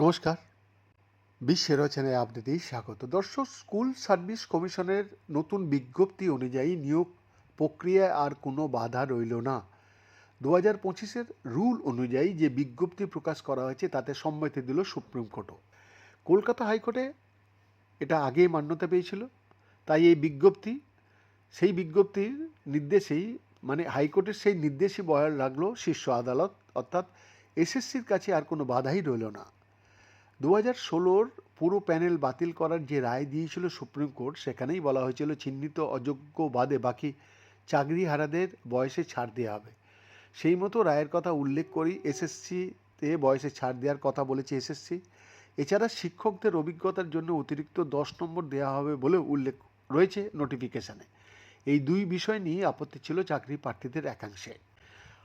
নমস্কার। বিশ্বের রচনায় আপনাদের স্বাগত। দর্শক, স্কুল সার্ভিস কমিশনের নতুন বিজ্ঞপ্তি অনুযায়ী নিয়োগ প্রক্রিয়ায় আর কোনো বাধা রইল না। দু হাজার পঁচিশের রুল অনুযায়ী যে বিজ্ঞপ্তি প্রকাশ করা হয়েছে, তাতে সম্মতি দিল সুপ্রিম কোর্টও। কলকাতা হাইকোর্টে এটা আগেই মান্যতা পেয়েছিল। তাই এই বিজ্ঞপ্তি, সেই বিজ্ঞপ্তির নির্দেশেই মানে হাইকোর্টের সেই নির্দেশই বহাল রাখল শীর্ষ আদালত। অর্থাৎ এসএসসির কাছে আর কোনো বাধাই রইল না। দু হাজার ষোলোর পুরো প্যানেল বাতিল করার যে রায় দিয়েছিল সুপ্রিম কোর্ট, সেখানেই বলা হয়েছিল চিহ্নিত অযোগ্য বাদে বাকি চাকরিহারাদের বয়সে ছাড় দেওয়া হবে। সেই মতো রায়ের কথা উল্লেখ করি এসএসসিতে বয়সে ছাড় দেওয়ার কথা বলেছে এসএসসি। এছাড়া শিক্ষকদের অভিজ্ঞতার জন্য অতিরিক্ত দশ নম্বর দেওয়া হবে বলেও উল্লেখ রয়েছে নোটিফিকেশনে। এই দুই বিষয় নিয়ে আপত্তি ছিল চাকরি প্রার্থীদের একাংশে।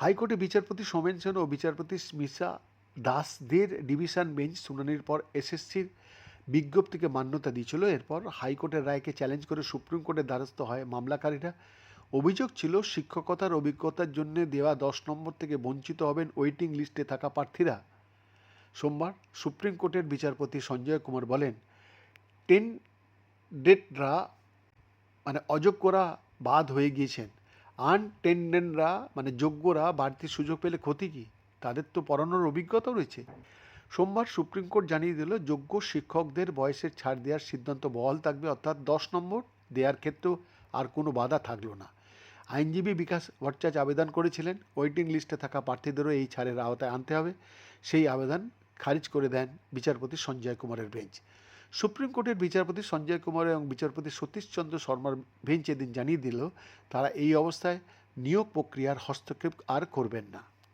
হাইকোর্টে বিচারপতি সোমেন সেন ও বিচারপতি স্মিসা দাসদের ডিভিশন বেঞ্চ শুনানির পর এসএসসির বিজ্ঞপ্তিকে মান্যতা দিয়েছিল। এরপর হাইকোর্টের রায়কে চ্যালেঞ্জ করে সুপ্রিম কোর্টের দ্বারস্থ হয় মামলাকারীরা। অভিযোগ ছিল, শিক্ষকতার অভিজ্ঞতার জন্য দেওয়া দশ নম্বর থেকে বঞ্চিত হবেন ওয়েটিং লিস্টে থাকা প্রার্থীরা। সোমবার সুপ্রিম কোর্টের বিচারপতি সঞ্জয় কুমার বলেন টেন ডেটরা মানে অযোগ্যরা বাদ হয়ে গিয়েছেন। আনটেন্ডেন্টরা মানে যোগ্যরা বাড়তি সুযোগ পেলে ক্ষতি কী? তাদের তো পড়ানোর অভিজ্ঞতা রয়েছে। সোমবার সুপ্রিম কোর্ট জানিয়ে দিল, যোগ্য শিক্ষকদের বয়সের ছাড় দেওয়ার সিদ্ধান্ত বহাল থাকবে, অর্থাৎ দশ নম্বর দেওয়ার ক্ষেত্রেও আর কোনো বাধা থাকল না। আইনজীবী বিকাশ ভট্টাচার্য আবেদন করেছিলেন, ওয়েটিং লিস্টে থাকা প্রার্থীদেরও এই ছাড়ের আওতায় আনতে হবে। সেই আবেদন খারিজ করে দেন বিচারপতি সঞ্জয় কুমারের বেঞ্চ। সুপ্রিম কোর্টের বিচারপতি সঞ্জয় কুমার এবং বিচারপতি সতীশচন্দ্র শর্মার বেঞ্চ এদিন জানিয়ে দিল, তারা এই অবস্থায় নিয়োগ প্রক্রিয়ার হস্তক্ষেপ আর করবেন না।